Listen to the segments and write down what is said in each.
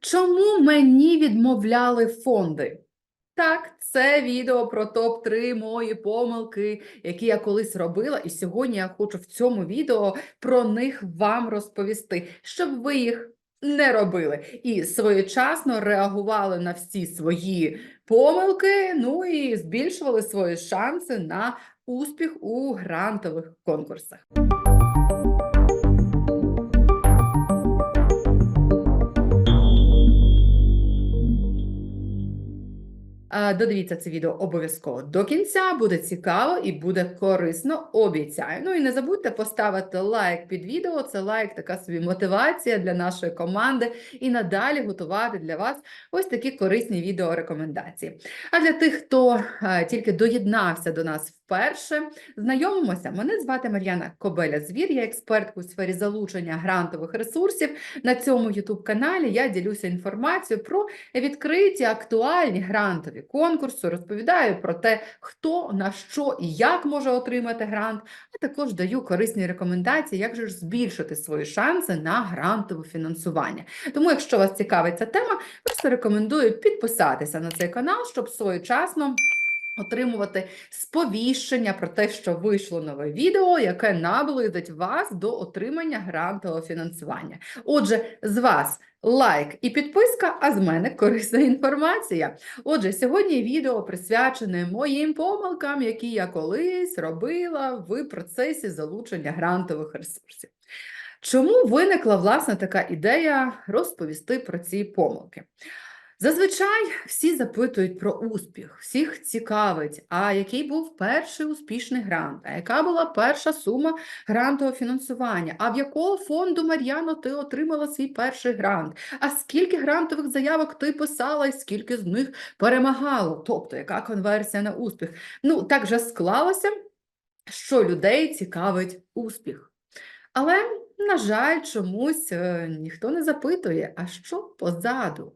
Чому мені відмовляли фонди? Так, це відео про топ-3 мої помилки, які я колись робила, і сьогодні я хочу в цьому відео про них вам розповісти, щоб ви їх не робили і своєчасно реагували на всі свої помилки, ну і збільшували свої шанси на успіх у грантових конкурсах. Додивіться це відео обов'язково до кінця, буде цікаво і буде корисно, обіцяю. Ну і не забудьте поставити лайк під відео. Це лайк, така собі мотивація для нашої команди і надалі готувати для вас ось такі корисні відеорекомендації. А для тих, хто е, тільки доєднався до нас вперше, знайомимося. Мене звати Мар'яна Кобеля Звір, я експерт у сфері залучення грантових ресурсів. На цьому youtube каналі я ділюся інформацією про відкриті актуальні грантові конкурси, розповідаю про те, хто на що і як може отримати грант, а також даю корисні рекомендації, як же ж збільшити свої шанси на грантове фінансування. Тому, якщо вас цікавить ця тема, просто рекомендую підписатися на цей канал, щоб своєчасно. Отримувати сповіщення про те, що вийшло нове відео, яке наблизить вас до отримання грантового фінансування. Отже, з вас лайк і підписка, а з мене корисна інформація. Отже, сьогодні відео присвячене моїм помилкам, які я колись робила в процесі залучення грантових ресурсів. Чому виникла власне така ідея розповісти про ці помилки? Зазвичай всі запитують про успіх, всіх цікавить, а який був перший успішний грант, а яка була перша сума грантового фінансування, а в якого фонду Мар'яно ти отримала свій перший грант, а скільки грантових заявок ти писала і скільки з них перемагало, тобто яка конверсія на успіх. Ну, так вже склалося, що людей цікавить успіх. Але на жаль, чомусь е, ніхто не запитує, а що позаду?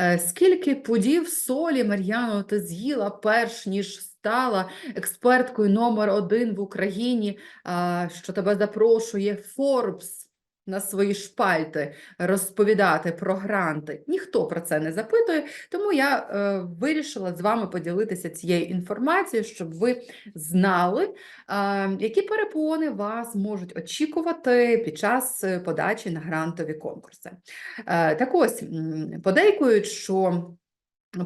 Е, Скільки пудів солі, Мар'яно, ти з'їла, перш ніж стала експерткою номер один в Україні, що тебе запрошує Forbes на свої шпальти розповідати про гранти? Ніхто про це не запитує, тому я е, вирішила з вами поділитися цією інформацією, щоб ви знали, а, які перепони вас можуть очікувати під час е, подачі на грантові конкурси. Е, Так ось, подейкують, що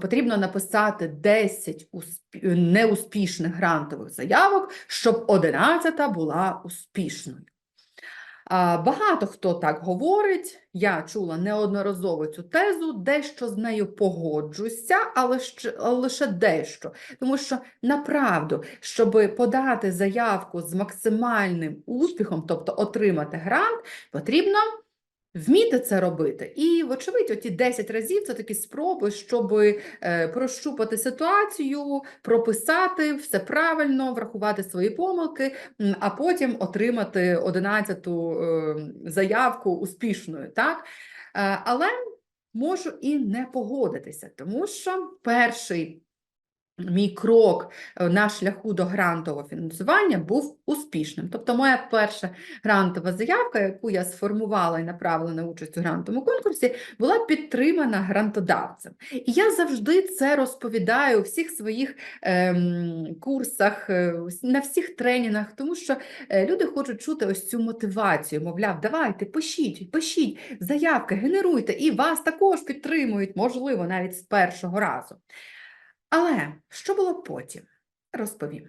потрібно написати 10 успі- неуспішних грантових заявок, щоб 11 була успішною. Багато хто так говорить, я чула неодноразово цю тезу, дещо з нею погоджуся, але лише дещо. Тому що направду, щоб подати заявку з максимальним успіхом, тобто отримати грант, потрібно вміти це робити. І, вочевидь, оті 10 разів це такі спроби, щоб е, прощупати ситуацію, прописати все правильно, врахувати свої помилки, а потім отримати 11-ту е, заявку успішною. Так? Е, Але можу і не погодитися, тому що перший мій крок е, на шляху до грантового фінансування був успішним. Тобто моя перша грантова заявка, яку я сформувала і направила на участь у грантовому конкурсі, була підтримана грантодавцем. І я завжди це розповідаю у всіх своїх ем, курсах, е, на всіх тренінгах, тому що е, люди хочуть чути ось цю мотивацію. Мовляв, давайте, пишіть, пишіть заявки, генеруйте, і вас також підтримують, можливо, навіть з першого разу. Але що було потім? Розповім.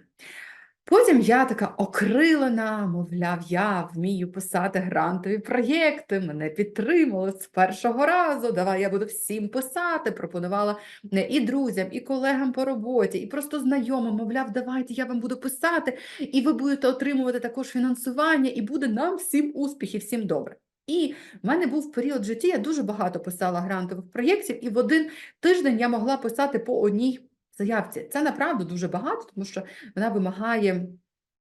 Потім я така окрилена, мовляв, я вмію писати грантові проєкти, мене підтримали з першого разу. Давай я буду всім писати. Пропонувала е, і друзям, і колегам по роботі, і просто знайомим, мовляв, давайте я вам буду писати, і ви будете отримувати також фінансування, і буде нам всім успіхів, всім добре. І в мене був період в житті, я дуже багато писала грантових проєктів, і в один тиждень я могла писати по одній заявці. Це направду дуже багато, тому що вона вимагає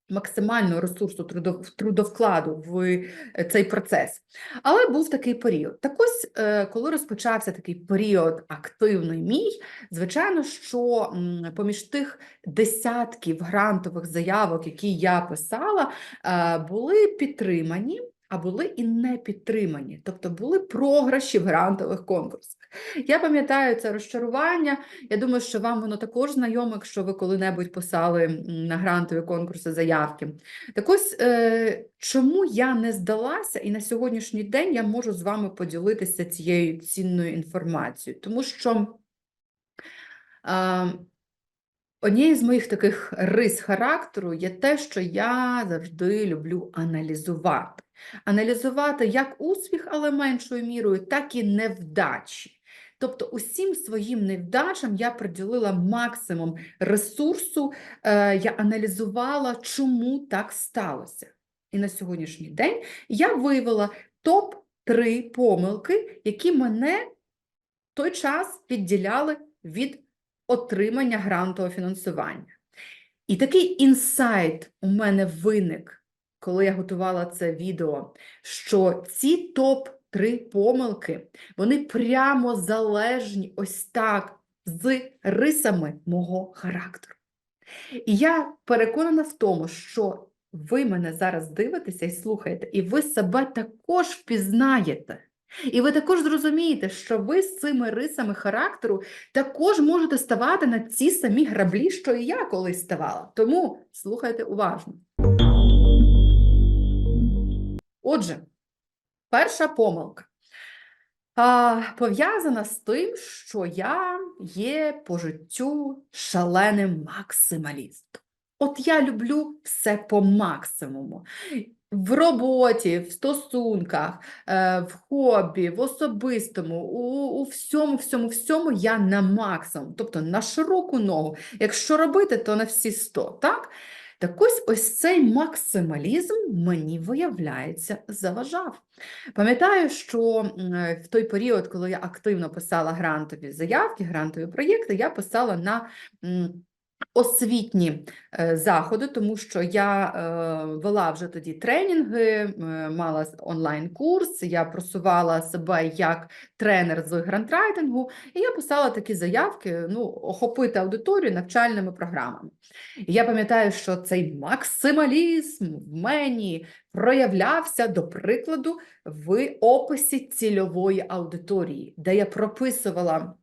максимального ресурсу трудов- трудовкладу в е, цей процес. Але був такий період. Так ось, е, коли розпочався такий період активний мій, звичайно, що поміж тих десятків грантових заявок, які я писала, е, були підтримані а були і не підтримані, тобто були програші в грантових конкурсах. Я пам'ятаю це розчарування. Я думаю, що вам воно також знайоме, якщо ви коли-небудь писали на грантові конкурси заявки. Так ось е, чому я не здалася, і на сьогоднішній день я можу з вами поділитися цією цінною інформацією, тому що. Однією з моїх таких рис характеру є те, що я завжди люблю аналізувати. Аналізувати як успіх, але меншою мірою, так і невдачі. Тобто, усім своїм невдачам я приділила максимум ресурсу, е, я аналізувала, чому так сталося. І на сьогоднішній день я виявила топ-3 помилки, які мене в той час відділяли від отримання грантового фінансування. І такий інсайт у мене виник, коли я готувала це відео, що ці топ-3 помилки, вони прямо залежні ось так з рисами мого характеру. І я переконана в тому, що ви мене зараз дивитеся і слухаєте, і ви себе також впізнаєте. І ви також зрозумієте, що ви з цими рисами характеру також можете ставати на ці самі граблі, що і я колись ставала. Тому слухайте уважно. Отже, перша помилка пов'язана з тим, що я є по життю шаленим максималістом. От я люблю все по максимуму. В роботі, в стосунках, е, в хобі, в особистому, у, у всьому, всьому, всьому я на максимум, тобто на широку ногу. Якщо робити, то на всі 100, так? Так ось ось цей максималізм мені, виявляється, заважав. Пам'ятаю, що в той період, коли я активно писала грантові заявки, грантові проєкти, я писала на освітні е, заходи, тому що я е, вела вже тоді тренінги, е, мала онлайн-курс, я просувала себе як тренер з грантрайтингу, і я писала такі заявки, ну, охопити аудиторію навчальними програмами. І я пам'ятаю, що цей максималізм в мені проявлявся, до прикладу, в описі цільової аудиторії, де я прописувала.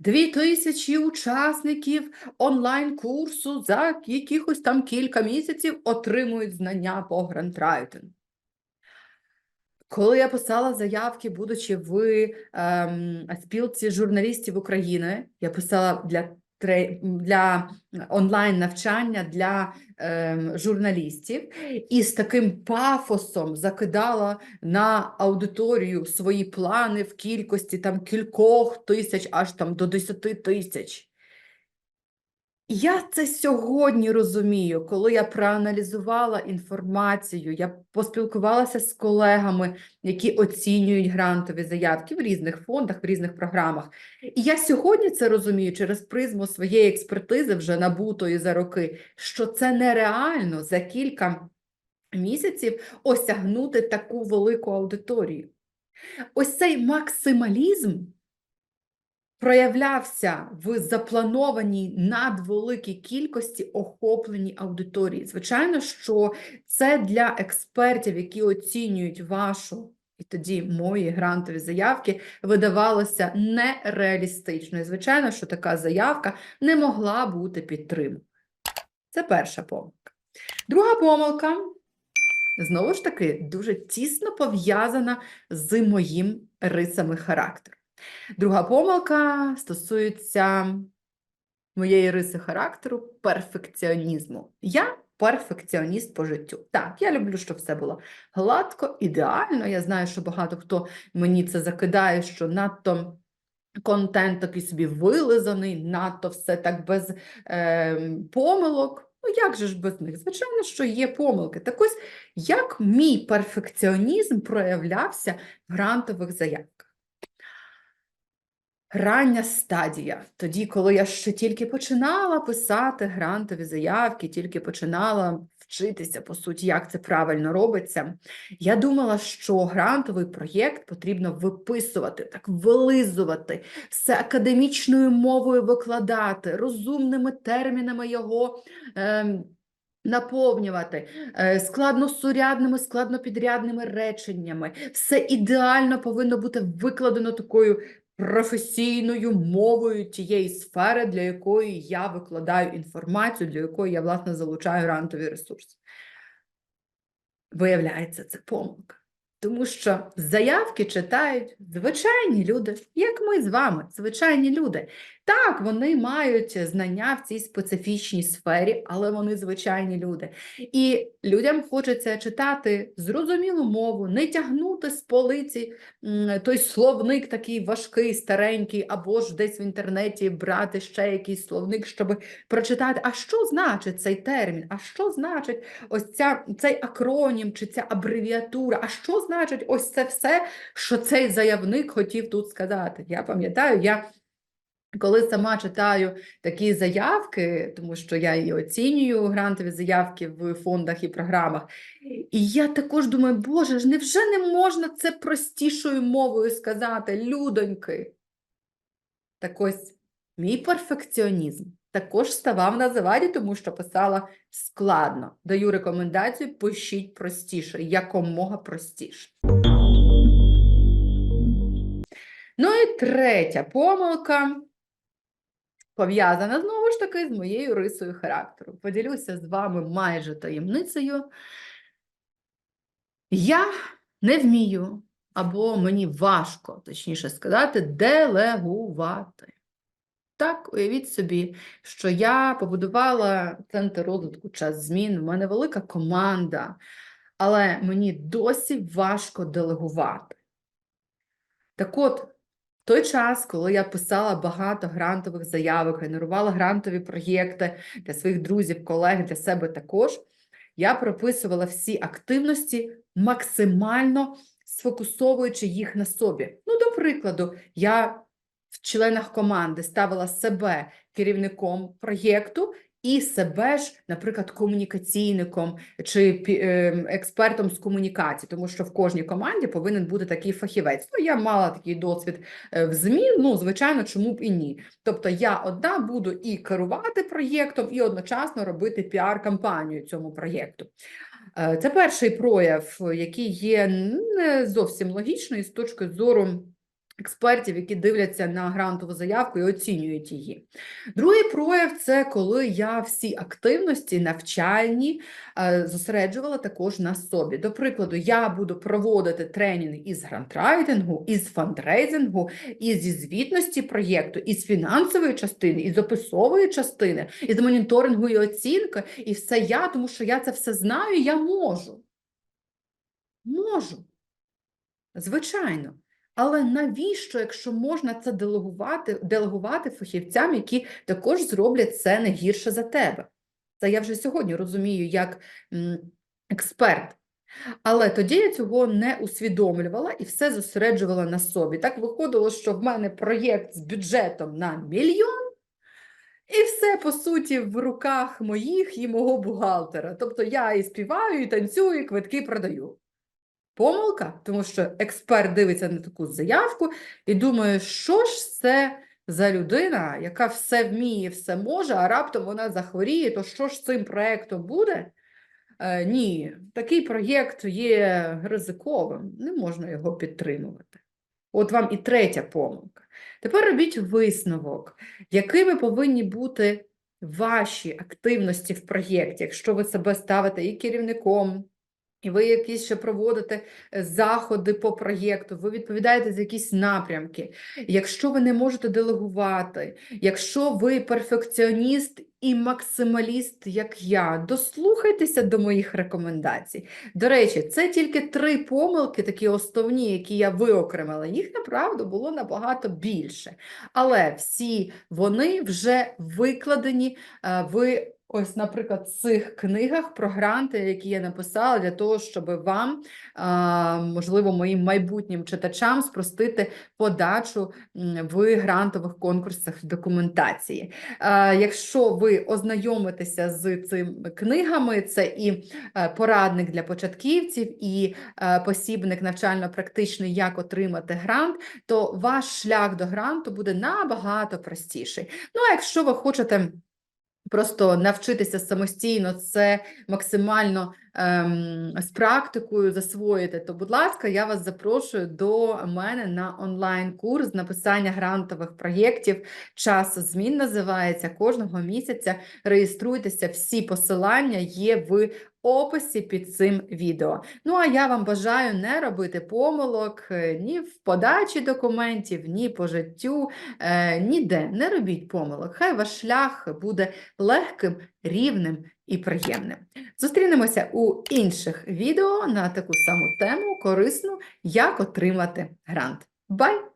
Дві тисячі учасників онлайн-курсу за якихось там кілька місяців отримують знання по грантрайтингу. Коли я писала заявки, будучи в ем, спілці журналістів України, я писала для, для онлайн-навчання для е, журналістів і з таким пафосом закидала на аудиторію свої плани в кількості там кількох тисяч, аж там до 10 тисяч. Я це сьогодні розумію, коли я проаналізувала інформацію, я поспілкувалася з колегами, які оцінюють грантові заявки в різних фондах, в різних програмах. І я сьогодні це розумію через призму своєї експертизи, вже набутої за роки, що це нереально за кілька місяців осягнути таку велику аудиторію. Ось цей максималізм проявлявся в запланованій надвеликій кількості охопленій аудиторії. Звичайно, що це для експертів, які оцінюють вашу і тоді мої грантові заявки, видавалося нереалістично. І звичайно, що така заявка не могла бути підтримана. Це перша помилка. Друга помилка. Знову ж таки, дуже тісно пов'язана з моїм рисами характеру. Друга помилка стосується моєї риси характеру перфекціонізму. Я перфекціоніст по життю. Так, я люблю, щоб все було гладко, ідеально. Я знаю, що багато хто мені це закидає, що надто. Контент такий собі вилизаний, надто все так без е, помилок. Ну, як же ж без них? Звичайно, що є помилки. Так ось, як мій перфекціонізм проявлявся в грантових заявках? Рання стадія, тоді, коли я ще тільки починала писати грантові заявки, тільки починала вчитися, по суті, як це правильно робиться, я думала, що грантовий проєкт потрібно виписувати, так вилизувати, все академічною мовою викладати, розумними термінами його ем, наповнювати е, складносурядними, складнопідрядними реченнями. Все ідеально повинно бути викладено такою професійною мовою тієї сфери, для якої я викладаю інформацію, для якої я, власне, залучаю грантові ресурси. Виявляється, це помилка. Тому що заявки читають звичайні люди, як ми з вами, звичайні люди. Так, вони мають знання в цій специфічній сфері, але вони звичайні люди. І людям хочеться читати зрозумілу мову, не тягнути з полиці той словник такий важкий, старенький, або ж десь в інтернеті брати ще якийсь словник, щоб прочитати, а що значить цей термін, а що значить ось ця, цей акронім чи ця абревіатура, а що значить ось це все, що цей заявник хотів тут сказати. Я пам'ятаю, я коли сама читаю такі заявки, тому що я і оцінюю грантові заявки в фондах і програмах, і я також думаю, боже ж, невже не можна це простішою мовою сказати, людоньки? Так ось мій перфекціонізм також ставав на заваді, тому що писала складно. Даю рекомендацію, пишіть простіше, якомога простіше. Ну і третя помилка пов'язана знову ж таки з моєю рисою характеру. Поділюся з вами майже таємницею. Я не вмію, або мені важко, точніше сказати, делегувати. Так, уявіть собі, що я побудувала центр розвитку час змін, в мене велика команда, але мені досі важко делегувати. Так от, той час, коли я писала багато грантових заявок, генерувала грантові проєкти для своїх друзів, колег, для себе також, я прописувала всі активності максимально сфокусовуючи їх на собі. Ну, до прикладу, я в членах команди ставила себе керівником проєкту і себе ж, наприклад, комунікаційником чи ем, експертом з комунікації, тому що в кожній команді повинен бути такий фахівець. Ну, я мала такий досвід е, в ЗМІ, ну, звичайно, чому б і ні. Тобто я одна буду і керувати проєктом, і одночасно робити піар-кампанію цьому проєкту. Е, Це перший прояв, який є не зовсім логічний з точки зору експертів, які дивляться на грантову заявку і оцінюють її. Другий прояв це коли я всі активності навчальні е, зосереджувала також на собі. До прикладу, я буду проводити тренінг із грантрайтингу, із фандрейзингу, із зі звітності проєкту, із фінансової частини, із описової частини, із моніторингу і оцінки, і все я, тому що я це все знаю, я можу. Можу. Звичайно. Але навіщо, якщо можна це делегувати, делегувати фахівцям, які також зроблять це не гірше за тебе? Це я вже сьогодні розумію як експерт. Але тоді я цього не усвідомлювала і все зосереджувала на собі. Так виходило, що в мене проєкт з бюджетом на мільйон, і все, по суті, в руках моїх і мого бухгалтера. Тобто я і співаю, і танцюю, і квитки продаю. Помилка, тому що експерт дивиться на таку заявку і думає, що ж це за людина, яка все вміє, все може, а раптом вона захворіє, то що ж цим проєктом буде? Е, ні, такий проєкт є ризиковим, не можна його підтримувати. От вам і третя помилка. Тепер робіть висновок, якими повинні бути ваші активності в проєкті, якщо ви себе ставите і керівником, ви якісь ще проводите е, заходи по проєкту, ви відповідаєте за якісь напрямки. Якщо ви не можете делегувати, якщо ви перфекціоніст і максималіст, як я, дослухайтеся до моїх рекомендацій. До речі, це тільки три помилки, такі основні, які я виокремила. Їх направду було набагато більше. Але всі вони вже викладені е, в Ось, наприклад, в цих книгах про гранти, які я написала для того, щоб вам, можливо, моїм майбутнім читачам спростити подачу в грантових конкурсах документації. Якщо ви ознайомитеся з цими книгами, це і е, порадник для початківців, і е, посібник навчально-практичний, як отримати грант, то ваш шлях до гранту буде набагато простіший. Ну, а якщо ви хочете просто навчитися самостійно це максимально ем, з практикою засвоїти, то, будь ласка, я вас запрошую до мене на онлайн-курс з написання грантових проєктів. Час змін називається кожного місяця. Реєструйтеся, всі посилання є в описі під цим відео. Ну а я вам бажаю не робити помилок е, ні в подачі документів, ні по життю, е, ніде. Не робіть помилок. Хай ваш шлях буде легким, рівним і приємним. Зустрінемося у інших відео на таку саму тему корисну, як отримати грант. Бай!